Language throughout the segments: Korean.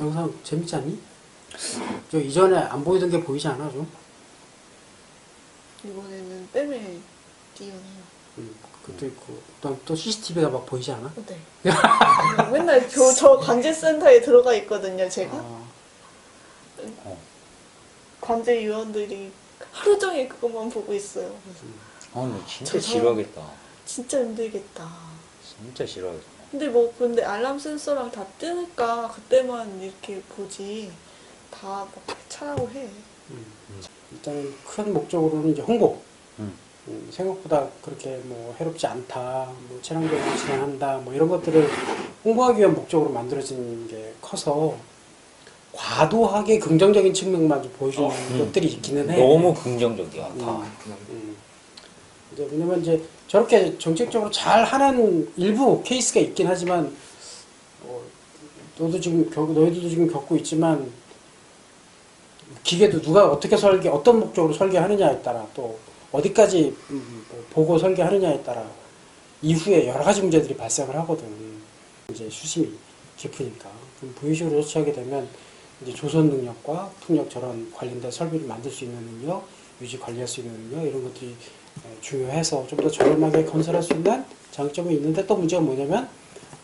영상 재밌지 않니? 저 이전에 안 보이던 게 보이지 않아 좀? 이번에는 뺨에 띄우네요. 음, 그것도 있고 또, 또 CCTV가 막 보이지 않아? 네. 맨날 저, 저 관제센터에 들어가 있거든요, 제가. 아, 관제 요원들이 하루 종일 그것만 보고 있어요. 아, 근데 진짜 저 싫어하겠다. 진짜 힘들겠다. 진짜 싫어하겠다. 근데 뭐 근데 알람 센서랑 다 뜨니까 그때만 이렇게 보지 다막 차라고 해. 음. 일단은 큰 목적으로는 이제 홍보. 음. 음, 생각보다 그렇게 뭐 해롭지 않다, 뭐 친환경을 진행한다, 뭐 이런 것들을 홍보하기 위한 목적으로 만들어진 게 커서 과도하게 긍정적인 측면만 좀 보여주는 음. 것들이 있기는 해. 너무 긍정적이야, 다. 음. 음. 이제 왜냐면 이제 저렇게 정책적으로 잘 하는 일부 케이스가 있긴 하지만 어, 너도 지금 겪, 너희들도 지금 겪고 있지만 기계도 누가 어떻게 설계, 어떤 목적으로 설계하느냐에 따라 또 어디까지 음, 뭐 보고 설계하느냐에 따라 이후에 여러 가지 문제들이 발생을 하거든. 이제 수심이 깊으니까. 그럼 V식으로 조치하게 되면 이제 조선 능력과 풍력 저런 관련된 설비를 만들 수 있는 능력, 유지 관리할 수 있는 능력 이런 것들이 에, 중요해서 좀 더 저렴하게 건설할 수 있는 장점이 있는데 또 문제가 뭐냐면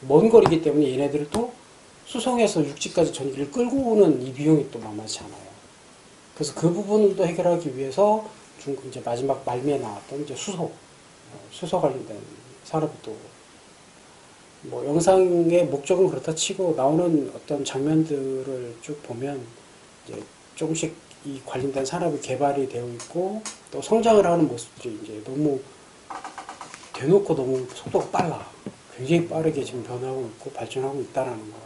먼 거리기 때문에 얘네들을 또 수송해서 육지까지 전기를 끌고 오는 이 비용이 또 만만치 않아요. 그래서 그 부분을 또 해결하기 위해서 중국 이제 마지막 말미에 나왔던 이제 수소, 어, 수소 관련된 산업이 또 뭐 영상의 목적은 그렇다 치고 나오는 어떤 장면들을 쭉 보면 이제 조금씩 이 관련된 산업이 개발이 되어 있고 또 성장을 하는 모습들이 이제 너무 대놓고 너무 속도가 빨라. 굉장히 빠르게 지금 변하고 있고 발전하고 있다라는 거.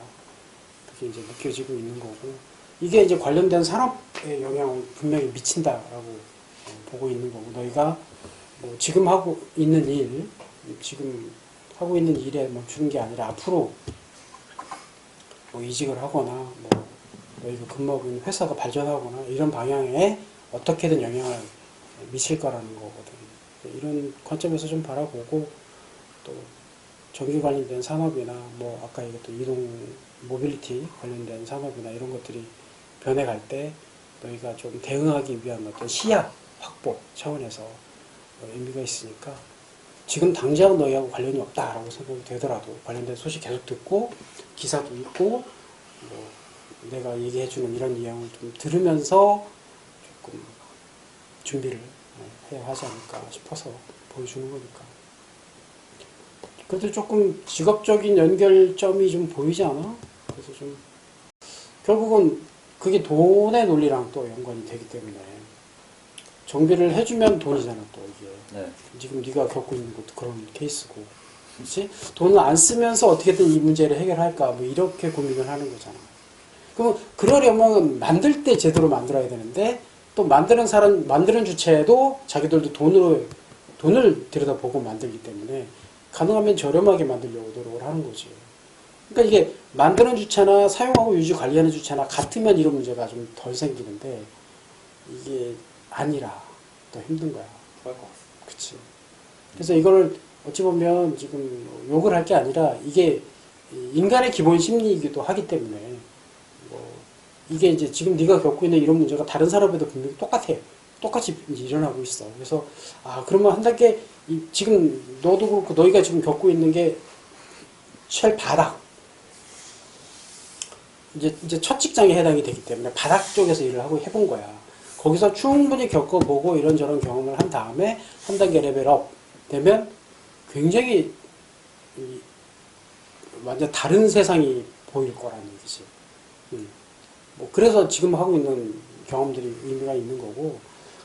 그게 이제 느껴지고 있는 거고. 이게 이제 관련된 산업에 영향을 분명히 미친다라고 어, 보고 있는 거고. 너희가 뭐 지금 하고 있는 일, 지금 하고 있는 일에 멈추는 게 아니라 앞으로 뭐 이직을 하거나 뭐 너희가 근무하고 있는 회사가 발전하거나 이런 방향에 어떻게든 영향을 미칠 거라는 거거든. 이런 관점에서 좀 바라보고 또 전기 관련된 산업이나 뭐 아까 얘기했던 이동 모빌리티 관련된 산업이나 이런 것들이 변해갈 때 너희가 좀 대응하기 위한 어떤 시야 확보 차원에서 어, 의미가 있으니까 지금 당장 너희하고 관련이 없다라고 생각이 되더라도 관련된 소식 계속 듣고 기사도 읽고 뭐 내가 얘기해주는 이런 내용을 좀 들으면서 조금 준비를 네, 해야 하지 않을까 싶어서 보여주는 거니까. 그래도 조금 직업적인 연결점이 좀 보이지 않아? 그래서 좀 결국은 그게 돈의 논리랑 또 연관이 되기 때문에 정비를 해주면 돈이잖아 또 이게. 네. 지금 네가 겪고 있는 것도 그런 케이스고, 그렇지? 돈을 안 쓰면서 어떻게든 이 문제를 해결할까, 뭐 이렇게 고민을 하는 거잖아. 그럼 그러려면 만들 때 제대로 만들어야 되는데 또 만드는 사람, 만드는 주체도 자기들도 돈으로 돈을 들여다보고 만들기 때문에 가능하면 저렴하게 만들려고 노력을 하는 거지. 그러니까 이게 만드는 주체나 사용하고 유지 관리하는 주체나 같으면 이런 문제가 좀 덜 생기는데 이게 아니라 더 힘든 거야. 그치. 그래서 이걸 어찌 보면 지금 욕을 할 게 아니라 이게 인간의 기본 심리이기도 하기 때문에 뭐 이게 이제 지금 네가 겪고 있는 이런 문제가 다른 사람에도 분명히 똑같아. 똑같이 일어나고 있어. 그래서 아 그러면 한 단계 이- 지금 너도 그렇고 너희가 지금 겪고 있는 게 쉘 바닥. 이제 이제 첫 직장에 해당이 되기 때문에 바닥 쪽에서 일을 하고 해본 거야. 거기서 충분히 겪어보고 이런저런 경험을 한 다음에 한 단계 레벨업 되면 굉장히 이 완전 다른 세상이 보일 거라는 얘기지. 음. 뭐 그래서 지금 하고 있는 경험들이 의미가 있는 거고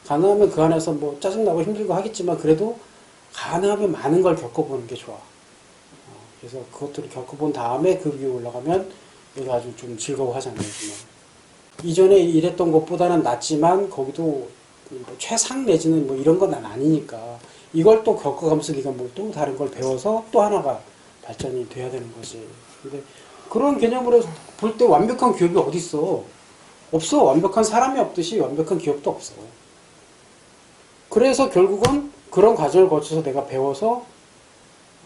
가능하면 그 안에서 뭐 짜증나고 힘들고 하겠지만 그래도 가능하면 많은 걸 겪어보는 게 좋아. 어, 그래서 그것들을 겪어본 다음에 그 위에 올라가면 얘가 아주 좀 즐거워하잖아요. 이전에 일했던 것보다는 낫지만 거기도 뭐 최상 내지는 뭐 이런 건 난 아니니까 이걸 또 겪어가면서 네가 뭐 또 다른 걸 배워서 또 하나가 발전이 돼야 되는 거지. 근데 그런 개념으로 볼 때 완벽한 기업이 어디 있어? 없어. 완벽한 사람이 없듯이 완벽한 기업도 없어. 그래서 결국은 그런 과정을 거쳐서 내가 배워서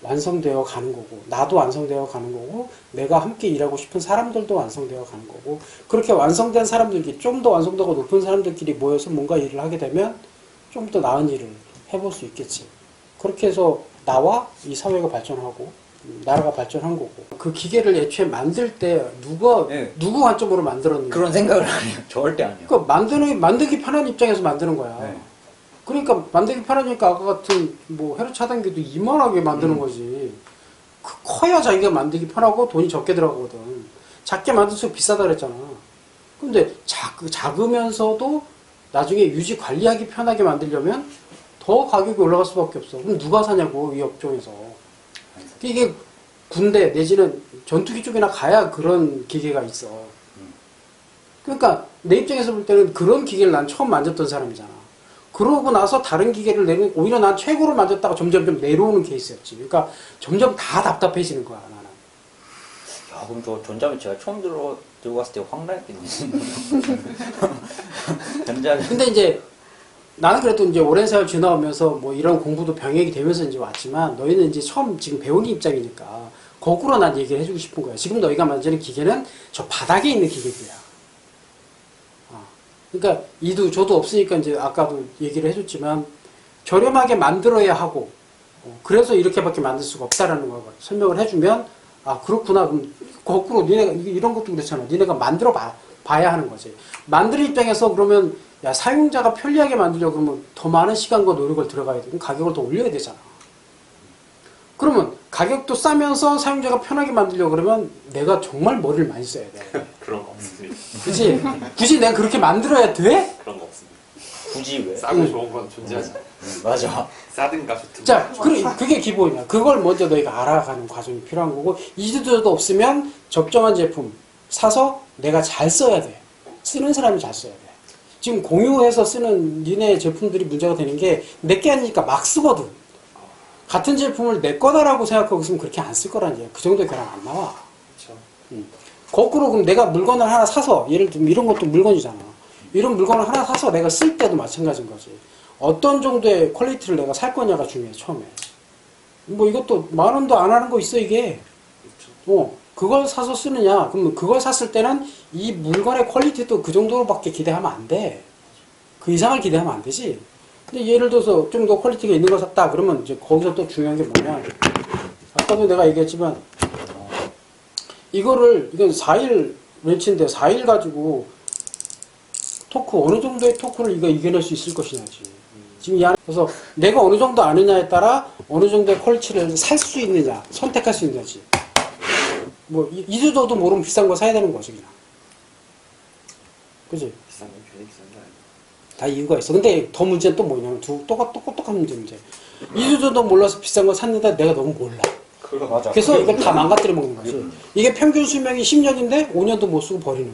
완성되어 가는 거고 나도 완성되어 가는 거고 내가 함께 일하고 싶은 사람들도 완성되어 가는 거고 그렇게 완성된 사람들끼리 좀 더 완성도가 높은 사람들끼리 모여서 뭔가 일을 하게 되면 좀 더 나은 일을 해볼 수 있겠지 그렇게 해서 나와 이 사회가 발전하고 음, 나라가 발전한 거고 그 기계를 애초에 만들 때 누가 네. 누구 관점으로 만들었는지 그런 생각을 안 해요. 절대 안 해요. 그러니까 만드는 만들기 편한 입장에서 만드는 거야. 네. 그러니까 만들기 편하니까 아까 같은 뭐 회로 차단기도 이만하게 만드는 거지. 그 커야 자기가 만들기 편하고 돈이 적게 들어가거든. 작게 만들수록 비싸다 그랬잖아. 근데 작, 작으면서도 나중에 유지 관리하기 편하게 만들려면 더 가격이 올라갈 수밖에 없어. 그럼 누가 사냐고 이 업종에서. 이게 군대 내지는 전투기 쪽이나 가야 그런 기계가 있어. 그러니까 내 입장에서 볼 때는 그런 기계를 난 처음 만졌던 사람이잖아. 그러고 나서 다른 기계를 내는 오히려 난 최고로 만졌다가 점점 좀 내려오는 케이스였지. 그러니까 점점 다 답답해지는 거야 나는. 야, 그럼 저 전자매체가 처음 들어, 들고 갔을 때 황당했겠네. 전자, 근데 이제 나는 그래도 이제 오랜 세월 지나오면서 뭐 이런 공부도 병행이 되면서 이제 왔지만 너희는 이제 처음 지금 배우는 입장이니까 거꾸로 난 얘기를 해주고 싶은 거야. 지금 너희가 만지는 기계는 저 바닥에 있는 기계들이야. 어. 그러니까 이도 저도 없으니까 이제 아까도 얘기를 해줬지만 저렴하게 만들어야 하고 어, 그래서 이렇게밖에 만들 수가 없다라는 걸 설명을 해주면 아 그렇구나 그럼 거꾸로 니네가 이- 이런 것도 그렇잖아 니네가 만들어 봐, 봐야 하는 거지 만드는 입장에서 그러면 야 사용자가 편리하게 만들려고 그러면 더 많은 시간과 노력을 들어가야 돼 그럼 가격을 더 올려야 되잖아 그러면 가격도 싸면서 사용자가 편하게 만들려고 그러면 내가 정말 머리를 많이 써야 돼 그런 거 없습니다. 그치 굳이 내가 그렇게 만들어야 돼? 그런 거 없습니다. 굳이 왜? 싸고 좋은 건 존재하지 않아요. 음, 맞아. 싸든가 좋든. 자, 그, 그게 기본이야. 그걸 먼저 너희가 알아가는 과정이 필요한 거고, 이주도도 없으면 적정한 제품 사서 내가 잘 써야 돼. 쓰는 사람이 잘 써야 돼. 지금 공유해서 쓰는 니네 제품들이 문제가 되는 게 내게 아니니까 막 쓰거든. 같은 제품을 내 거다라고 생각하고 있으면 그렇게 안 쓸 거란 얘기야. 그 정도의 결함 안 나와. 그렇죠. 거꾸로 그럼 내가 물건을 하나 사서 예를 들면 이런 것도 물건이잖아. 이런 물건을 하나 사서 내가 쓸 때도 마찬가지인 거지. 어떤 정도의 퀄리티를 내가 살 거냐가 중요해 처음에. 뭐 이것도 만 원도 안 하는 거 있어 이게. 그렇죠. 어 그걸 사서 쓰느냐? 그러면 그걸 샀을 때는 이 물건의 퀄리티도 그 정도로밖에 기대하면 안 돼. 그 이상을 기대하면 안 되지. 근데 예를 들어서 좀 더 퀄리티가 있는 걸 샀다 그러면 이제 거기서 또 중요한 게 뭐냐? 아까도 내가 얘기했지만 이거를 이건 4일 렌치인데 4일 가지고 토크 어느 정도의 토크를 이거 이겨낼 수 있을 것이냐지. 지금 이 안에 그래서 내가 어느 정도 아느냐에 따라 어느 정도의 퀄리티를 살 수 있느냐 선택할 수 있느냐지. 뭐 이- 이주도도 모르면 비싼 거 사야 되는 거지 그냥. 그지? 비싼 건 괜히 비싼 게 아니에요. 다 이유가 있어. 근데 더 문제는 또 뭐냐면 두 똑같 똑똑한 문제 문제. 이주도도 몰라서 비싼 거 샀는데 내가 너무 몰라. 그거 맞아. 그래서 이걸 다 망가뜨려 먹는 거지. 이게 평균 수명이 10년인데 5년도 못 쓰고 버리는.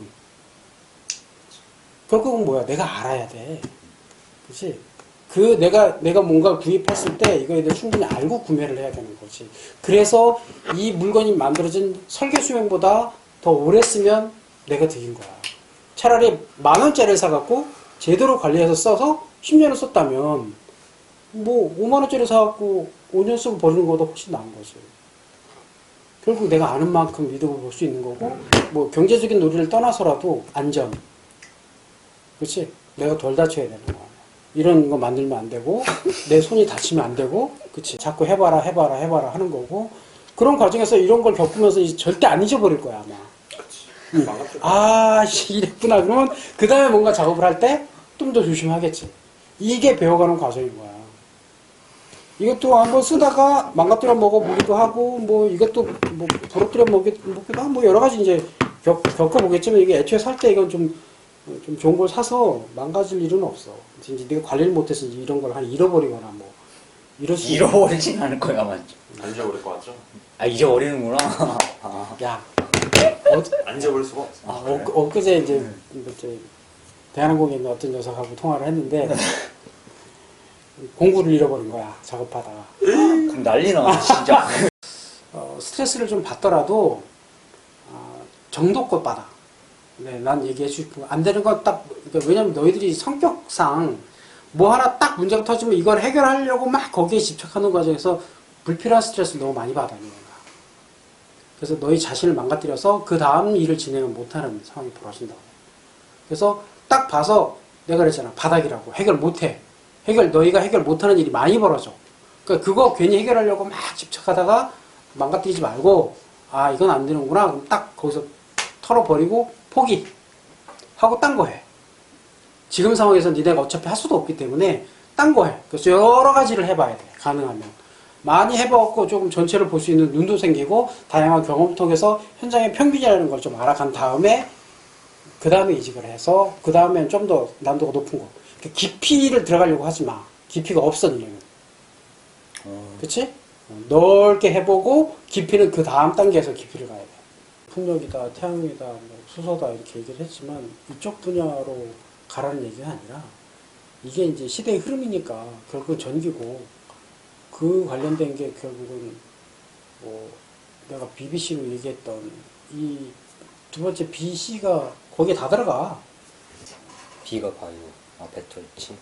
결국은 뭐야? 내가 알아야 돼. 그치? 그 내가 내가 뭔가 구입했을 때 이거에 대해 충분히 알고 구매를 해야 되는 거지. 그래서 이 물건이 만들어진 설계 수명보다 더 오래 쓰면 내가 득인 거야. 차라리 만 원짜리를 사갖고 제대로 관리해서 써서 10년을 썼다면 뭐 5만 원짜리 사갖고 5년 쓰고 버리는 것보다 훨씬 나은 거지. 결국 내가 아는 만큼 이득을 볼 수 있는 거고 뭐 경제적인 논리를 떠나서라도 안전 그렇지 내가 덜 다쳐야 되는 거야 이런 거 만들면 안 되고 내 손이 다치면 안 되고 그렇지 자꾸 해봐라 해봐라 해봐라 하는 거고 그런 과정에서 이런 걸 겪으면서 절대 안 잊어버릴 거야 아마. 망가뜨려. 아 씨, 이랬구나. 그러면 그 다음에 뭔가 작업을 할 때 좀 더 조심하겠지. 이게 배워가는 과정인 거야. 이것도 한번 쓰다가 망가뜨려 먹어보기도 하고 뭐 이것도 뭐 부러뜨려 먹기, 먹기도 하고 뭐 여러 가지 이제 겪, 겪어보겠지만 이게 애초에 살 때 이건 좀, 좀 좋은 걸 사서 망가질 일은 없어 이제 네가 관리를 못해서 이런 걸 한 잃어버리거나 뭐 이럴 수 잃어버리진 않을 거야, 맞죠? 안 잊어버릴 것 같죠? 아, 잊어버리는구나. 아, 야 어, 안 잊어버릴 수가 없어. 아, 어, 엊그제 이제, 이제 대한항공에 있는 어떤 녀석하고 통화를 했는데 공구를 잃어버린 거야 작업하다가 그럼 난리나, 진짜. 어, 스트레스를 좀 받더라도 어, 정도껏 받아. 네, 난 얘기해 주고 안 되는 건딱 그러니까 왜냐면 너희들이 성격상 뭐 하나 딱 문제가 터지면 이걸 해결하려고 막 거기에 집착하는 과정에서 불필요한 스트레스를 너무 많이 받아 니네가. 그래서 너희 자신을 망가뜨려서 그 다음 일을 진행을 못하는 상황이 벌어진다고. 그래서 딱 봐서 내가 그랬잖아 바닥이라고 해결 못해. 해결 너희가 해결 못하는 일이 많이 벌어져. 그러니까 그거 괜히 해결하려고 막 집착하다가 망가뜨리지 말고 아 이건 안 되는구나 그럼 딱 거기서 털어버리고 포기 하고 딴 거 해. 지금 상황에서 니네가 어차피 할 수도 없기 때문에 딴 거 해. 그래서 여러 가지를 해봐야 돼. 가능하면. 많이 해봤고 조금 전체를 볼 수 있는 눈도 생기고 다양한 경험을 통해서 현장의 평균이라는 걸 좀 알아간 다음에 그 다음에 이직을 해서 그 다음엔 좀 더 난도가 높은 거. 그 깊이를 들어가려고 하지 마. 깊이가 없어 니네는. 어, 그치? 어, 넓게 해보고 깊이는 그 다음 단계에서 깊이를 가야 돼. 풍력이다, 태양이다, 뭐 수소다 이렇게 얘기를 했지만 이쪽 분야로 가라는 얘기가 아니라 이게 이제 시대의 흐름이니까 결국은 전기고 그 관련된 게 결국은 뭐 내가 BBC로 얘기했던 이 두 번째 BC가 거기에 다 들어가. B가 바이오, 아 배터리치.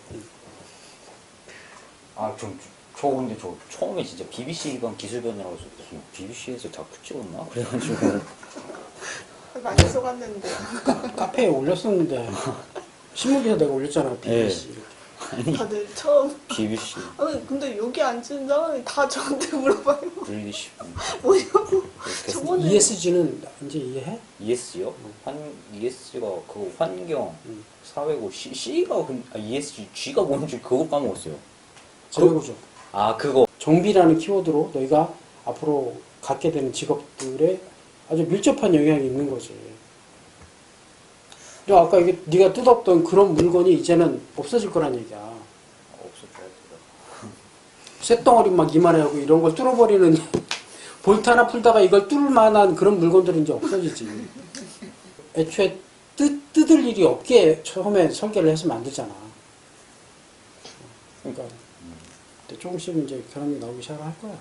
아, 좀, 저 근데 저 처음에 진짜 BBC 반 기술변이라고 해서 무슨 BBC에서 다큐 찍었나? 그래가지고 많이 속았는데. 카페에 올렸었는데 신문기사 내가 올렸잖아 BBC. 이렇게. 다들 처음. BBC, 아니, 근데 여기 앉은 사람이 다 저한테 물어봐요. 브리티시, 뭐냐고. 저번에. ESG는 이제 이해해? ES요? 환 ES가 그 환경, 음. 사회고 C, C가 그, 아, ESG, G가 뭔지 그거 까먹었어요. 재고죠. 아 그거 정비라는 키워드로 너희가 앞으로 갖게 되는 직업들에 아주 밀접한 영향이 있는 거지. 또 아까 이게 네가 뜯었던 그런 물건이 이제는 없어질 거란 얘기야. 쇳덩어리 막 이만하고 이런 걸 뚫어버리는 볼트 하나 풀다가 이걸 뚫을 만한 그런 물건들은 이제 없어지지. 애초에 뜯, 뜯을 일이 없게 처음에 설계를 해서 만들잖아. 그러니까 근데 조금씩 이제 결함이 나오기 시작을 할 거야.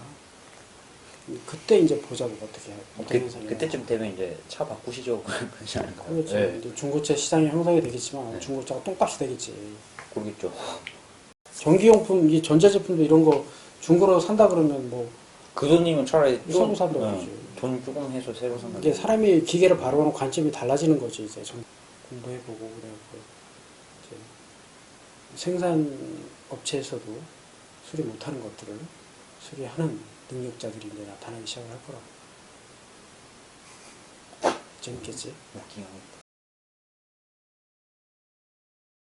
그때 이제 보자고 어떻게 해. 어떤 그, 그때쯤 되면 이제 차 바꾸시죠 그러지 않을까요? 그렇지. 네, 중고차 시장이 형성이 되겠지만 네. 중고차가 똥값이 되겠지. 그러겠죠. 전기용품, 이 전자제품도 이런 거 중고로 산다 그러면 뭐 그 돈이면 차라리 새로 좀, 산다고 네. 돈 조금 해서 새로 산다. 이게 사람이 기계를 바라보는 관점이 달라지는 거지 이제 좀 공부해보고 그래갖고 이제 생산 업체에서도 수리 못하는 것들을 수리하는 능력자들이 이제 나타나기 시작을 할 거라고 재밌겠지? 웃긴 하겠다.